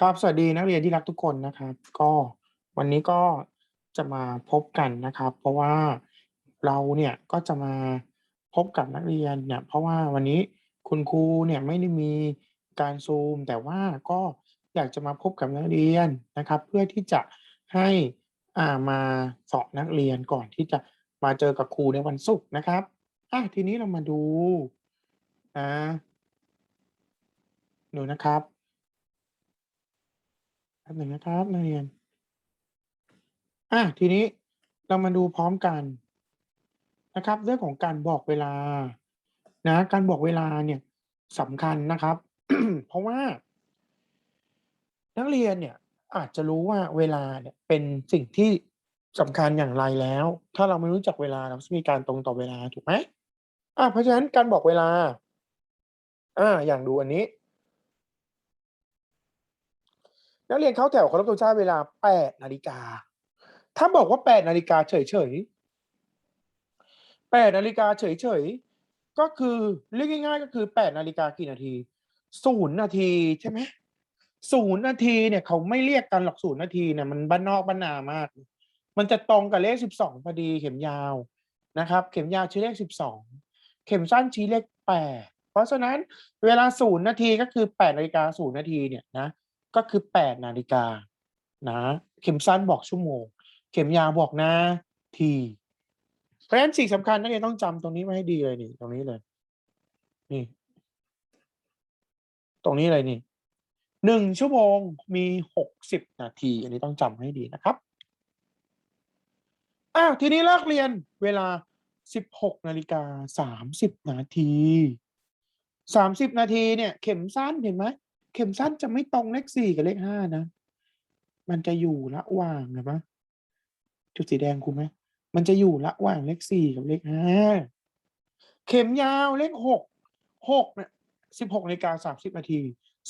ครับ สวัสดีนักเรียนที่รักทุกคนนะครับ ก็วันนี้ก็จะมาพบกันนะครับ เพราะว่าเราเนี่ยก็จะมาพบกับนักเรียนเนี่ยเพราะว่าวันนี้คุณครูเนี่ยไม่ได้มีการซูม แต่ว่าก็อยากจะมาพบกับนักเรียนนะครับ เพื่อที่จะให้อ่ามาสอนนักเรียนก่อนที่จะมาเจอกับครูในวันศุกร์นะครับอะทีนี้เรามาดูนะดูนะครับ แป๊บหนึ่งนะครับนักเรียน อะทีนี้เรามาดูพร้อมกันนะครับ เรื่องของการบอกเวลา นะ การบอกเวลาเนี่ยสำคัญนะครับ เพราะว่า นักเรียนเนี่ย อาจจะรู้ว่าเวลาเนี่ยเป็นสิ่งที่สำคัญอย่างไรแล้ว ถ้าเราไม่รู้จักเวลาเราจะมีการตรงต่อเวลาถูกไหมอะเพราะฉะนั้นการบอกเวลา อ่า อย่างดูอันนี้ นักเรียนเข้าแถวเคารพธงชาติเวลา8นาฬิกา ถ้าบอกว่า8นาฬิกาเฉยๆ8นาฬิกาเฉยๆก็คือเรียกง่าย ๆ ก็คือ8นาฬิกากี่นาที0นย์นาทีใช่ไหม0นย์นาทีเนี่ยเขาไม่เรียกกันหรอก0นย์นาทีเนี่ยมันบ้านนอกบ้านนามาก มันจะตรงกับเลข12พอดีเข็มยาวนะครับ เข็มยาวชี้เลข12เข็มสั้นชี้เลข8เพราะฉะนั้นเวลา0นย์นาทีก็คือ8นาฬิกา0นาทีเนี่ยนะ ก็คือ8นาฬิกานะเข็มสั้นบอกชั่วโมง เข็มยาวบอกนาทีเพราะฉะนั้นสิ่งสำคัญนักเรียนต้องจำตรงนี้ไว้ให้ดีเลยนี่ตรงนี้เลยนี่ ตรงนี้เลยนี่หนึ่งชั่วโมงมี60นาที อันนี้ต้องจำให้ดีนะครับอ้าวทีนี้เลิกเรียนเวลา16นาฬิกา30นาที30นาทีเนี่ย เข็มสั้นเห็นไหม เข็มสั้นจะไม่ตรงเลขสี่กับเลขห้านะ มันจะอยู่ระหว่างเห็นไหมจุดสีแดงคุณไหมมันจะอยู่ระหว่างเลขสี่กับเลขห้าเข็มยาวเลขหกหกเนี่ยสิบหกนาฬิกาสามสิบนาที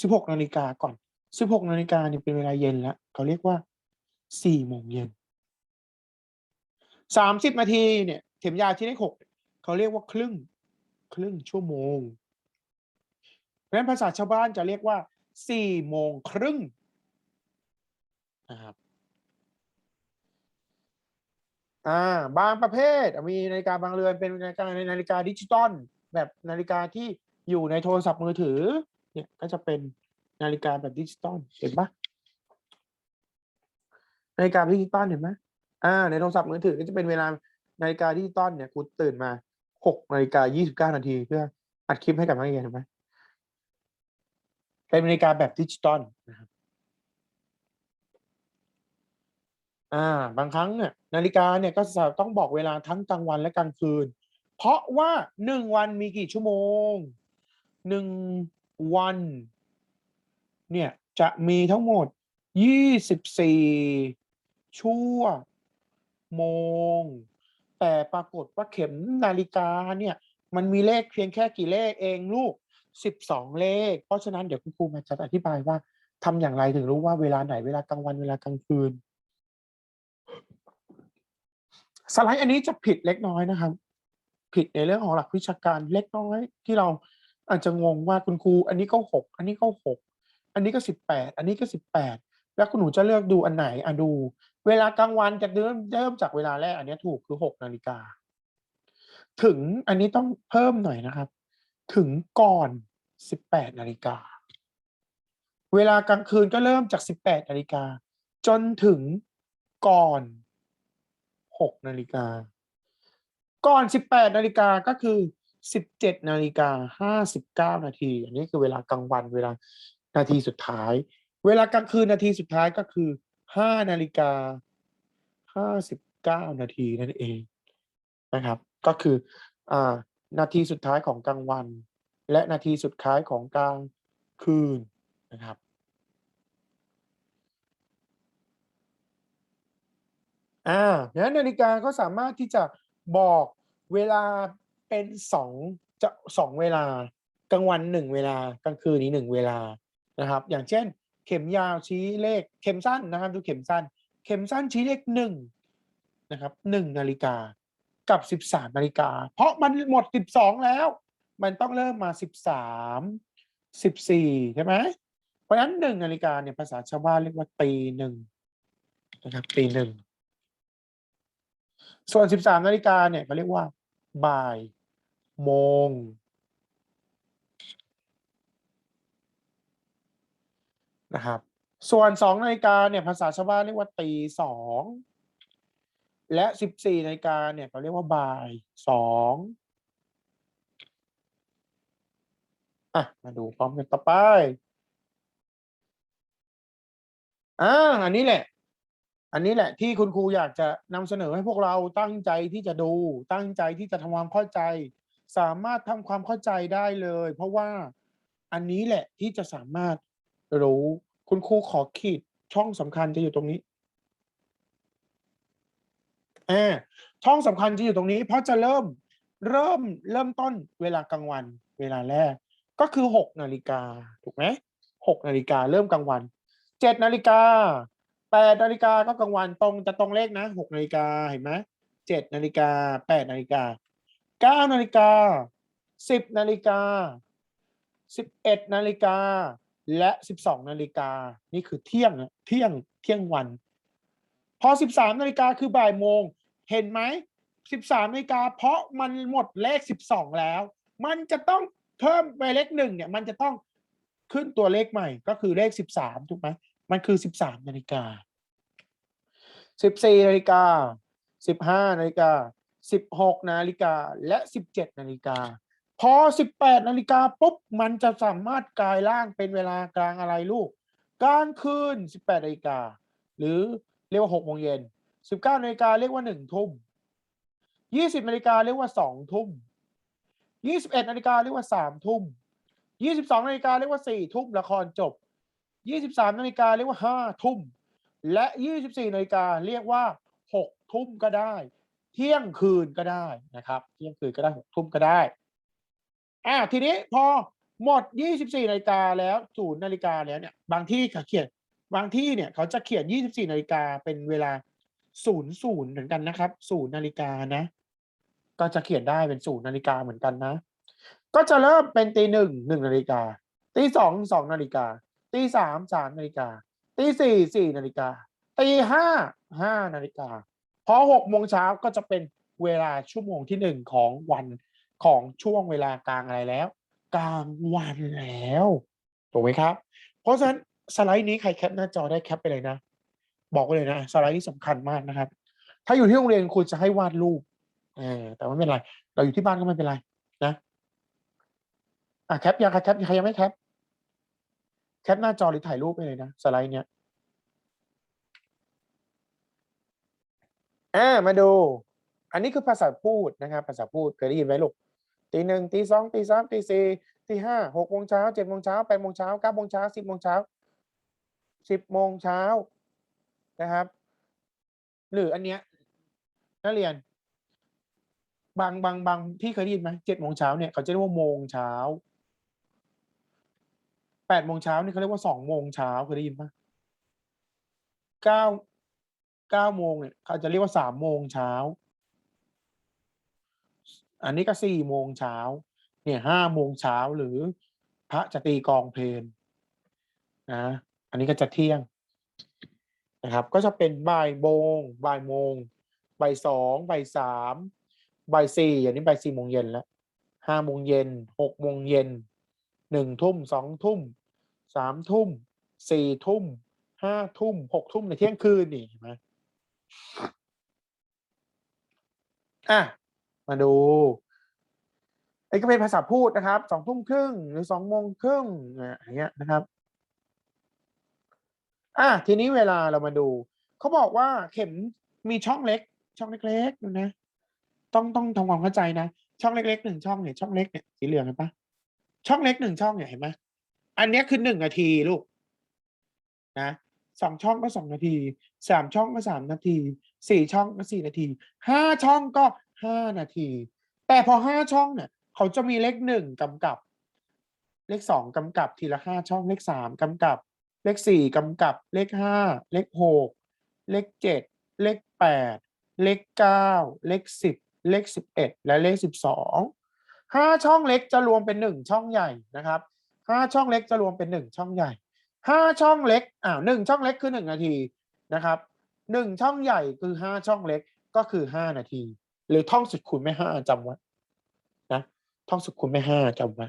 สิบหกนาฬิกาก่อนสิบหกนาฬิกาเนี่ยเป็นเวลาเย็นแล้วเขาเรียกว่าสี่โมงเย็นสามสิบนาทีเนี่ยเข็มยาวที่เลขหกเขาเรียกว่าครึ่ง ครึ่งชั่วโมงเพราะฉะนั้นภาษาชาวบ้านจะเรียกว่า สี่โมงครึ่งนะครับอ่าบางประเภทมีนาฬิกาบางเรือนเป็นนาฬิกาในนาฬิกาดิจิตอลแบบนาฬิกาที่อยู่ในโทรศัพท์มือถือ เนี่ยก็จะเป็นนาฬิกาแบบดิจิตอลเห็นปะนาฬิกาดิจิตอลเห็นไหมอ่า ในโทรศัพท์มือถือก็จะเป็นเวลานาฬิกาดิจิตอลเนี่ยกูตื่นมาหกนาฬิกายี่สิบเก้านาทีเพื่ออัดคลิปให้กับนักเรียนเห็นไหม เป็นนาฬิกาแบบดิจิตอลนะครับอ่าบางครั้งเนี่ยนาฬิกาเนี่ยก็จะต้องบอกเวลาทั้งกลางวันและกลางคืน เพราะว่าหนึ่งวันมีกี่ชั่วโมงหนึ่งวัน เนี่ยจะมีทั้งหมดยี่สิบสี่ชั่วโมง แต่ปรากฏว่าเข็มนาฬิกาเนี่ย มันมีเลขเพียงแค่กี่เลขเองลูก สิบสองเลข เพราะฉะนั้นเดี๋ยวคุณครูมาจะอธิบายว่าทำอย่างไรถึงรู้ว่าเวลาไหนเวลากลางวันเวลากลางคืน สไลด์อันนี้จะผิดเล็กน้อยนะครับ ผิดในเรื่องของหลักวิชาการเล็กน้อย ที่เราอาจจะงงว่าคุณครู อันนี้ก็หกอันนี้ก็หกอันนี้ก็สิบแปดอันนี้ก็สิบแปดแล้วคุณหนูจะเลือกดูอันไหนอะดู เวลากลางวันจะเริ่มเริ่มจากเวลาแรกอันนี้ถูกคือหกนาฬิกาถึงอันนี้ต้องเพิ่มหน่อยนะครับ ถึงก่อน 18นาฬิกา เวลากลางคืนก็เริ่มจาก 18นาฬิกา จนถึงก่อน 6นาฬิกา ก่อน 18นาฬิกาก็คือ 17นาฬิกา59นาที อันนี้คือเวลากลางวันเวลานาทีสุดท้าย เวลากลางคืนนาทีสุดท้ายก็คือ 5นาฬิกา59นาทีนั่นเองนะครับ ก็คืออ่า นาทีสุดท้ายของกลางวัน และนาทีสุดท้ายของกลางคืนนะครับ อ่างั้นนาฬิกาก็สามารถที่จะบอกเวลาเป็นสองจะสองเวลากลางวันหนึ่งเวลากลางคืนนี้หนึ่งเวลานะครับ อย่างเช่น เข็มยาวชี้เลขเข็มสั้นนะครับดูเข็มสั้น เข็มสั้นชี้เลขหนึ่งนะครับหนึ่งนาฬิกา กับสิบสามนาฬิกา เพราะมันหมดสิบสองแล้ว มันต้องเริ่มมาสิบสามสิบสี่ใช่ไหมเพราะฉะนั้นหนึ่งนาฬิกาเนี่ยภาษาชาวบ้านเรียกว่าตีหนึ่งนะครับตีหนึ่งส่วนสิบสามนาฬิกาเนี่ยเขาเรียกว่า บ่ายโมง นะครับ ส่วนสองนาฬิกาเนี่ยภาษาชาวบ้านเรียกว่าตีสอง และสิบสี่นาฬิกาเนี่ยเขาเรียกว่าบ่ายสองอะ มาดูพร้อมกันต่อไป อ่า อันนี้แหละ อันนี้แหละ ที่คุณครูอยากจะนำเสนอให้พวกเราตั้งใจที่จะดู ตั้งใจที่จะทำความเข้าใจ สามารถทำความเข้าใจได้เลย เพราะว่าอันนี้แหละที่จะสามารถรู้ คุณครูขอขีดช่องสำคัญจะอยู่ตรงนี้ อ่าช่องสำคัญจะอยู่ตรงนี้ เพราะจะเริ่มเริ่มเริ่มต้นเวลากลางวันเวลาแรก ก็คือหกนาฬิกาถูกไหมหกนาฬิกาเริ่มกลางวันเจ็ดนาฬิกาแปดนาฬิกาก็กลางวันตรงจะตรงเลขนะหกนาฬิกาเห็นไหมเจ็ดนาฬิกาแปดนาฬิกาเก้านาฬิกาสิบนาฬิกาสิบเอ็ดนาฬิกาและสิบสองนาฬิกานี่คือเที่ยงเที่ยงเที่ยงวัน อสิบสามนาฬิกาคือบ่ายโมง เห็นไหมสิบสามนาฬิกาเพราะมันหมดเลขสิบสองแล้ว มันจะต้องเพิ่มไปเลขหนึ่งเนี่ย มันจะต้องขึ้นตัวเลขใหม่ก็คือเลขสิบสามถูกไหมมันคือสิบสามนาฬิกาสิบสี่นาฬิกาสิบห้านาฬิกาสิบหกนาฬิกาและสิบเจ็ดนาฬิกาพอสิบแปดนาฬิกาปุ๊บ มันจะสามารถกลายร่างเป็นเวลากลางอะไรลูก กลางคืนสิบแปดนาฬิกา หรือ รียกว่าหกโมงเย็นสิบเก้านาฬิกาเรียกว่าหนึ่งทุ่มยี่สิบนาฬิกาเรียกว่าสองทุ่มยี่สิบเอ็ดนาฬิกาเรียกว่าสามทุ่มยี่สิบสองนาฬิกาเรียกว่าสี่ทุ่มละครจบยี่สิบสามนาฬิกาเรียกว่าห้าทุ่มและยี่สิบสี่นาฬิกาเรียกว่าหกทุ่มก็ได้ เที่ยงคืนก็ได้นะครับ เที่ยงคืนก็ได้หกทุ่มก็ได้อ่าทีนี้พอหมด 24นาฬิกาแล้วศูนย์นาฬิกาแล้วเนี่ย บางที่เขาเขียน บางที่เนี่ยเขาจะเขียน 24 นาฬิกาเป็นเวลาศูนย์ศูนย์เหมือนกันนะครับศูนย์นาฬิกานะ ก็จะเขียนได้เป็นศูนย์นาฬิกาเหมือนกันนะ ก็จะเริ่มเป็นตีหนึ่งหนึ่งนาฬิกาตีสองสองนาฬิกาตีสามสามนาฬิกาตีสี่สี่นาฬิกาตีห้าห้านาฬิกาพอหกโมงเช้าก็จะเป็นเวลาชั่วโมงที่หนึ่งของวันของช่วงเวลากลางอะไรแล้ว กลางวันแล้วถูกไหมครับ เพราะฉะนั้น สไลด์นี้ใครแคปหน้าจอได้แคปไปเลยนะ บอกไว้เลยนะ สไลด์นี้สำคัญมากนะครับ ถ้าอยู่ที่โรงเรียนคุณจะให้วาดรูปเออแต่ว่าไม่เป็นไร เราอยู่ที่บ้านก็ไม่เป็นไรนะอะแคปยังใครแคปใครยังไม่แคปแคปหน้าจอหรือถ่ายรูปไปเลยนะสไลด์เนี้ยอ่ามาดู อันนี้คือภาษาพูดนะครับ ภาษาพูดเคยได้ยินไหมลูกตีหนึ่งตีสองตีสามตีสี่ตีห้าหกโมงเช้าเจ็ดโมงเช้าแปดโมงเช้าเก้าโมงเช้าสิบโมงเช้า สิบโมงเช้านะครับ หรืออันเนี้ยนักเรียน บางบางบางที่เคยได้ยินไหมเจ็ดโมงเช้าเนี่ยเขาจะเรียกว่าโมงเช้าแปดโมงเช้านี่เขาเรียกว่าสองโมงเช้าเคยได้ยินปะเก้าเก้าโมงเนี่ยเขาจะเรียกว่าสามโมงเช้า อันนี้ก็สี่โมงเช้า เนี่ยห้าโมงเช้าหรือพระจะตีกองเพลนนะ อันนี้ก็จะเที่ยงนะครับก็จะเป็นบ่ายโมงบ่ายโมงบ่ายสองบ่ายสามบ่ายสี่อันนี้บ่ายสี่โมงเย็นแล้วห้าโมงเย็นหกโมงเย็นหนึ่งทุ่มสองทุ่มสามทุ่มสี่ทุ่มห้าทุ่มหกทุ่มในเที่ยงคืนนี่เห็นไหมอะมาดูไอ้ก็เป็นภาษาพูดนะครับสองทุ่มครึ่งหรือสองโมงครึ่งอย่างเงี้ยนะครับ อะทีนี้เวลาเรามาดู เขาบอกว่าเข็มมีช่องเล็ก ช่องเล็กๆนะต้องต้องทำความเข้าใจนะ ช่องเล็กๆหนึ่งช่องเนี่ยช่องเล็กเนี่ยสีเหลืองเห็นปะช่องเล็กหนึ่งช่องเนี่ยเห็นไหมอันนี้คือหนึ่งนาทีลูกนะสองช่องก็สองนาทีสามช่องก็สามนาทีสี่ช่องก็สี่นาทีห้าช่องก็ห้านาที แต่พอห้าช่องเนี่ย เขาจะมีเลขหนึ่งกำกับ เลขสองกำกับทีละห้าช่องเลขสามกำกับ เลขสี่กำกับเลขห้าเลขหกเลขเจ็ดเลขแปดเลขเก้าเลขสิบเลขสิบเอ็ดและเลขสิบสองห้าช่องเล็กจะรวมเป็นหนึ่งช่องใหญ่นะครับห้าช่องเล็กจะรวมเป็นหนึ่งช่องใหญ่ห้าช่องเล็กอ่าหนึ่งช่องเล็กคือหนึ่งนาทีนะครับหนึ่งช่องใหญ่คือห้าช่องเล็กก็คือห้านาที หรือท่องสุดคูณไม่ห้าจำไว้นะท่องสุดคูณไม่ห้าจำไว้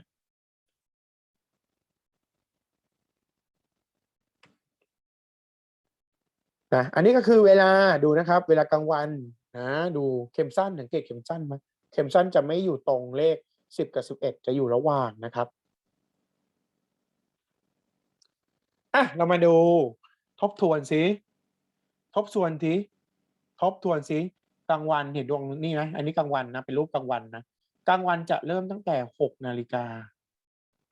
นะอันนี้ก็คือเวลาดูนะครับ เวลากลางวันนะดูเข็มสั้นสังเกตเข็มสั้นไหมเข็มสั้นจะไม่อยู่ตรงเลขสิบกับสิบเอ็ดจะอยู่ระหว่างนะครับอะเรามาดูทบทวนสิทบทวนสิทบทวนสิกลางวันเห็นดวงนี่ไหมอันนี้กลางวันนะเป็นรูปกลางวันนะกลางวันจะเริ่มตั้งแต่หกนาฬิกา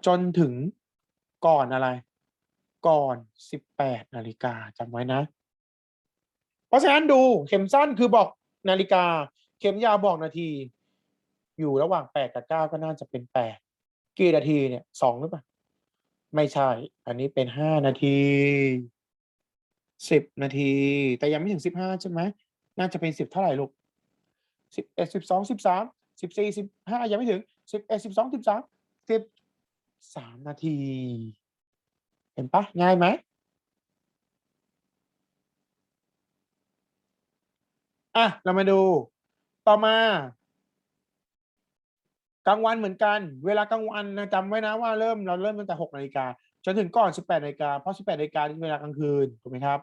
จนถึงก่อนอะไร ก่อนสิบแปดนาฬิกาจำไว้นะ ราะฉะนั้นดูเข็มสั้นคือบอกนาฬิกา เข็มยาวบอกนาที อยู่ระหว่างแปดกับเก้าก็น่าจะเป็นแปดกี่นาทีเนี่ยสองหรือเปล่าไม่ใช่ อันนี้เป็นห้านาทีสิบนาที แต่ยังไม่ถึงสิบห้าใช่ไหมน่าจะเป็นสิบเท่าไหร่ลูกสิบเอ็ดสิบสองสิบสามสิบสี่สิบห้ายังไม่ถึงสิบเอ็ดสิบสองสิบสามสิบสามนาที เห็นปะง่ายไหม อะเรามาดู ต่อมากลางวันเหมือนกัน เวลากลางวันนะจำไว้นะว่าเริ่มเราเริ่มตั้งแต่หกนาฬิกาจนถึงก่อนสิบแปดนาฬิกาเพราะสิบแปดนาฬิกานี่เวลากลางคืนถูกไหมครับ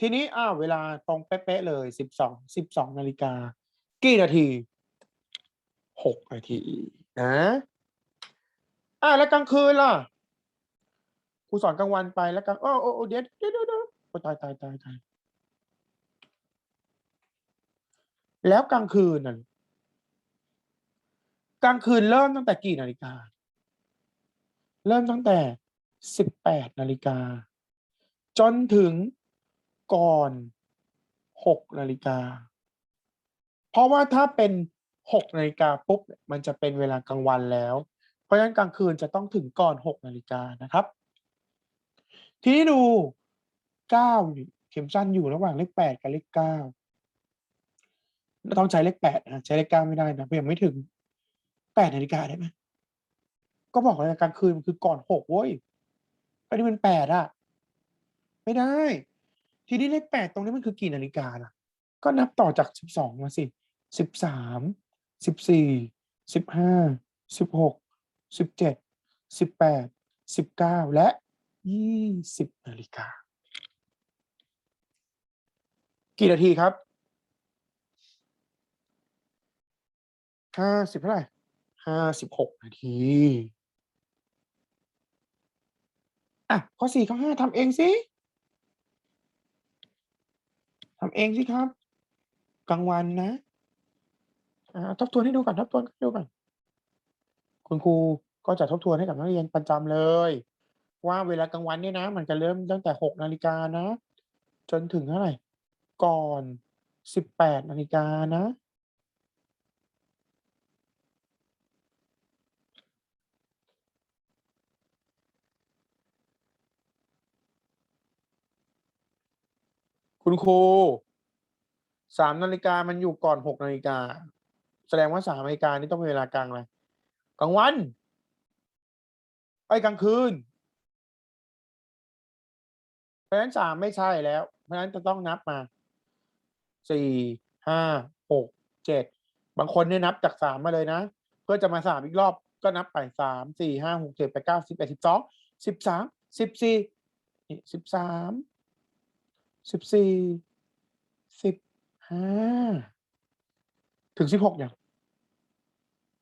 ทีนี้อ้าวเวลาตรงเป๊ะๆเลยสิบสองสิบสองนาฬิกากี่นาทีหกนาทีนะอ่าแล้วกลางคืนล่ะครูสอนกลางวันไปแล้วกลางโอ้โอ้เดี๋ยวเดี๋ยวเดี๋ยวตายตายตายตาย แล้วกลางคืนน่ะกลางคืนเริ่มตั้งแต่กี่นาฬิกา เริ่มตั้งแต่สิบแปดนาฬิกา จนถึงก่อนหกนาฬิกา เพราะว่าถ้าเป็นหกนาฬิกาปุ๊บมันจะเป็นเวลากลางวันแล้ว เพราะฉะนั้นกลางคืนจะต้องถึงก่อนหกนาฬิกานะครับ ทีนี้ดูเก้าเข็มสั้นอยู่ระหว่างเลขแปดกับเลขเก้า ต้องใช้เลขแปดนะใช้เลขเก้าไม่ได้นะยังไม่ถึงแปดนาฬิกาได้ไหมก็บอกเลยกลางคืนมันคือก่อนหกเว้ยอันนี้มันแปดอะไม่ได้ ทีนี้เลขแปดตรงนี้มันคือกี่นาฬิกาล่ะ ก็นับต่อจากสิบสองมาสิสิบสามสิบสี่สิบห้าสิบหกสิบเจ็ดสิบแปดสิบเก้าและยี่สิบนาฬิกา กี่นาทีครับ ห้าสิบเท่าไหร่ห้าสิบหกนาที อะ ข้อสี่ข้อห้าทำเองสิทำเองสิครับ กลางวันนะ อ่า ทบทวนให้ดูก่อน ทบทวนให้ดูก่อน คุณครูก็จะทบทวนให้กับนักเรียนประจำเลย ว่าเวลากลางวันเนี่ยนะ มันจะเริ่มตั้งแต่หกนาฬิกานะ จนถึงเท่าไหร่ ก่อนสิบแปดนาฬิกานะ คุณครูสามนาฬิกามันอยู่ก่อนหกนาฬิกา แสดงว่าสามนาฬิกานี่ต้องเป็นเวลากลางอะไรกลางวันไอ้กลางคืน เพราะฉะนั้นสามไม่ใช่แล้ว เพราะฉะนั้นจะต้องนับมาสี่ห้าหกเจ็ดบางคนเนี่ยนับจากสามมาเลยนะ เพื่อจะมาสามอีกรอบก็นับไปสามสี่ห้าหกเจ็ดแปดเก้าสิบแปดสิบสองสิบสามสิบสี่สิบสาม สิบสี่สิบห้าถึงสิบหกยัง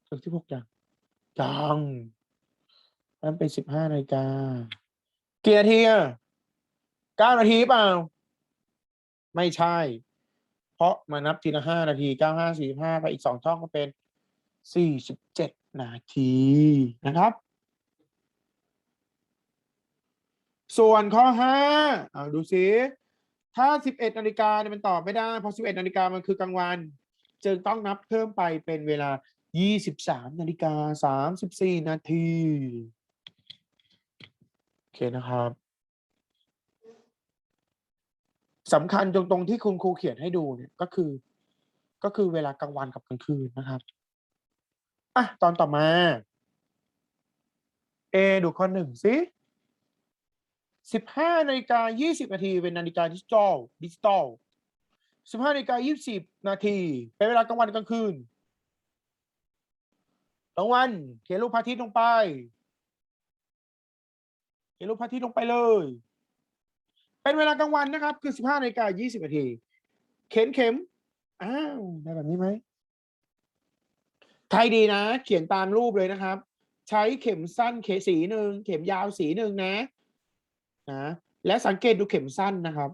ถึงสิบหกยังยังนั่นเป็นสิบห้านาฬิกากี่นาทีอะเก้านาทีเปล่า ไม่ใช่ เพราะมานับทีละห้านาทีเก้าห้าสี่ห้าไปอีกสองช่องก็เป็นสี่สิบเจ็ดนาทีนะครับ ส่วนข้อห้าเอาดูซิ ถ้าสิบเอ็ดนาฬิกาเนี่ยมันตอบไม่ได้เพราะสิบเอ็ดนาฬิกามันคือกลางวัน จึงต้องนับเพิ่มไปเป็นเวลายี่สิบสามนาฬิกาสามสิบสี่นาทีโอเคนะครับสำคัญตรงตรงที่คุณครูเขียนให้ดูเนี่ยก็คือ ก็คือเวลากลางวันกับกลางคืนนะครับอะตอนต่อมา A ดูข้อหนึ่งสิ สิบห้านาฬิกายี่สิบนาทีเป็นนาฬิกาดิจิตอลดิจิตอลสิบห้านาฬิกายี่สิบนาทีเป็นเวลากลางวันกลางคืนกลางวันเขียนรูปพระอาทิตย์ลงไป เขียนรูปพระอาทิตย์ลงไปเลย เป็นเวลากลางวันนะครับ คือสิบห้านาฬิกายี่สิบนาทีเข็นเข็มอ้าวได้แบบนี้ไหมใครดีนะ เขียนตามรูปเลยนะครับ ใช้เข็มสั้นเขสีหนึ่งเข็มยาวสีหนึ่งนะ นะและสังเกตดูเข็มสั้นนะครับ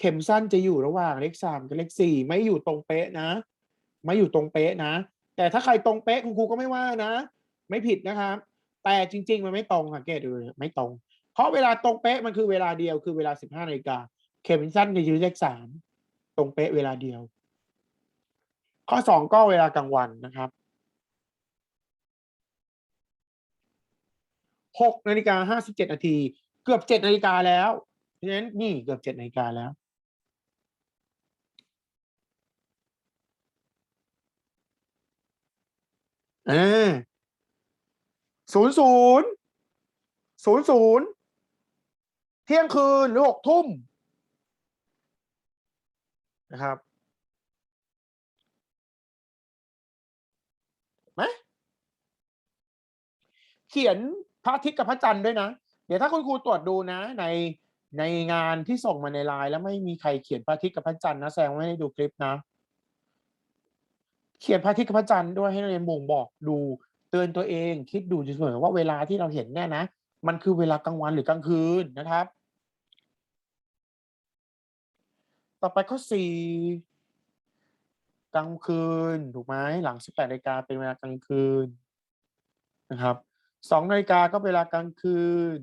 เข็มสั้นจะอยู่ระหว่างเลขสามกับเลขสี่ไม่อยู่ตรงเป๊ะนะ ไม่อยู่ตรงเป๊ะนะ แต่ถ้าใครตรงเป๊ะคุณครูก็ไม่ว่านะ ไม่ผิดนะครับ แต่จริง ๆ มันไม่ตรงสังเกตดูไม่ตรง เพราะเวลาตรงเป๊ะมันคือเวลาเดียวคือเวลาสิบห้านาฬิกาเข็มสั้นจะอยู่เลขสามตรงเป๊ะเวลาเดียว ข้อสองก็เวลากลางวันนะครับหกนาฬิกาห้าสิบเจ็ดนาที เกือบเจ็ดนาฬิกาแล้ว เพราะฉะนั้นนี่เกือบเจ็ดนาฬิกาแล้ว อ่าศูนย์ศูนย์ศูนย์ศูนย์เที่ยงคืนหรือหกทุ่มนะครับไหมเขียนพระอาทิตย์กับพระจันทร์ด้วยนะ ดี๋ยวถ้าคุณครูตรวจดูนะ ในในงานที่ส่งมาในไลน์แล้วไม่มีใครเขียนพระอาทิตย์กับพระจันทร์นะแสดงว่าไม่ได้ดูคลิปนะ เขียนพระอาทิตย์กับพระจันทร์ด้วยให้นักเรียนบ่งบอกดูเตือนตัวเอง คิดดูเสมอว่าเวลาที่เราเห็นเนี่ยนะมันคือเวลากลางวันหรือกลางคืนนะครับ ต่อไปข้อสี่กลางคืนถูกไหมหลังสิบแปดนาฬิกาเป็นเวลากลางคืนนะครับสองนาฬิกาก็เวลากลางคืน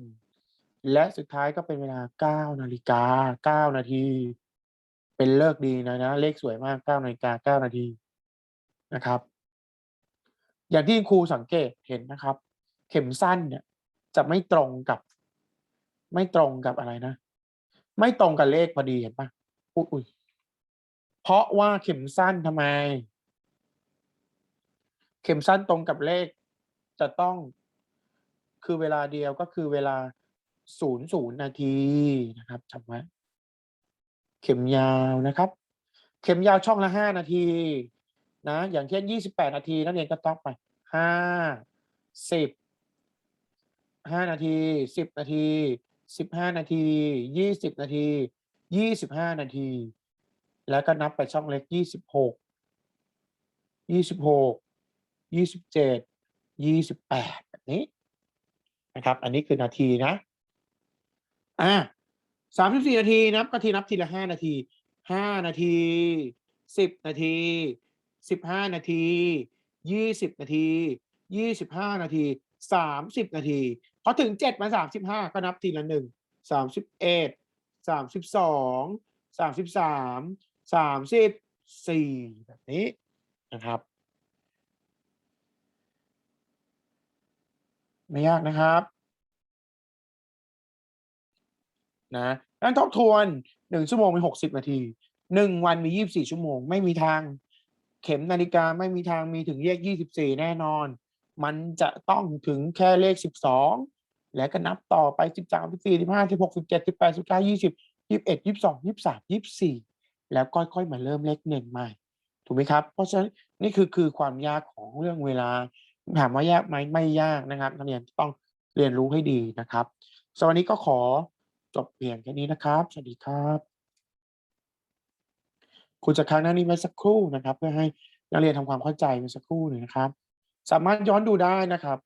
และสุดท้ายก็เป็นเวลาเก้านาฬิกาเก้านาที เป็นเลิกดีนะนะ เลขสวยมากเก้านาฬิกาเก้านาทีนะครับ อย่างที่ครูสังเกตเห็นนะครับ เข็มสั้นเนี่ยจะไม่ตรงกับ ไม่ตรงกับอะไรนะ ไม่ตรงกับเลขพอดีเห็นปะอุ๊ยอุ๊ยเพราะว่าเข็มสั้นทำไม เข็มสั้นตรงกับเลขจะต้องคือเวลาเดียวก็คือเวลา ศูนย์ศูนย์นาทีนะครับจำไว้เข็มยาวนะครับ เข็มยาวช่องละห้านาที นะ อย่างเช่นยี่สิบแปดนาทีนักเรียนก็ต้องไปห้าสิบห้านาทีสิบนาทีสิบห้านาทียี่สิบนาทียี่สิบห้านาที แล้วก็นับไปช่องเล็กยี่สิบหกยี่สิบหกยี่สิบเจ็ดยี่สิบแปดแบบนี้นะครับ อันนี้คือนาทีนะ อ่าสามสิบสี่นาทีนับก็ทีนับทีละห้านาทีห้านาทีสิบนาทีสิบห้านาทียี่สิบนาทียี่สิบห้านาทีสามสิบนาทีพอถึงเจ็ดมาสามสิบห้าก็นับทีละหนึ่งสามสิบเอ็ดสามสิบสองสามสิบสามสามสิบสี่แบบนี้นะครับไม่ยากนะครับ นะนั้นทบทวนหนึ่งชั่วโมงมีหกสิบนาทีหนึ่งวันมียี่บสี่ชั่วโมง ไม่มีทาง เข็มนาฬิกาไม่มีทางมีถึงเลขยี่สิบสี่แน่นอน มันจะต้องถึงแค่เลขสิบสองแล้วก็นับต่อไปสิบสามสิบสี่สิบห้าสิบหกสิบเจ็ดสิบแปดสิบเก้ายี่สิบยี่สิบเอ็ดยี่สิบสองยี่สิบสามยี่สิบสี่แล้วค่อยๆมาเริ่มเลขหนึ่งใหม่ ถูกไหมครับ เพราะฉะนั้นนี่คือคือความยากของเรื่องเวลาถามว่ายากไหมไม่ยากนะครับนักเรียนต้องเรียนรู้ให้ดีนะครับสวัสดีก็ขอ จบเพียงแค่นี้นะครับ สวัสดีครับครูจะค้างหน้านี้ไว้สักครู่นะครับ เพื่อให้นักเรียนทำความเข้าใจไว้สักครู่หนึ่งนะครับ สามารถย้อนดูได้นะครับ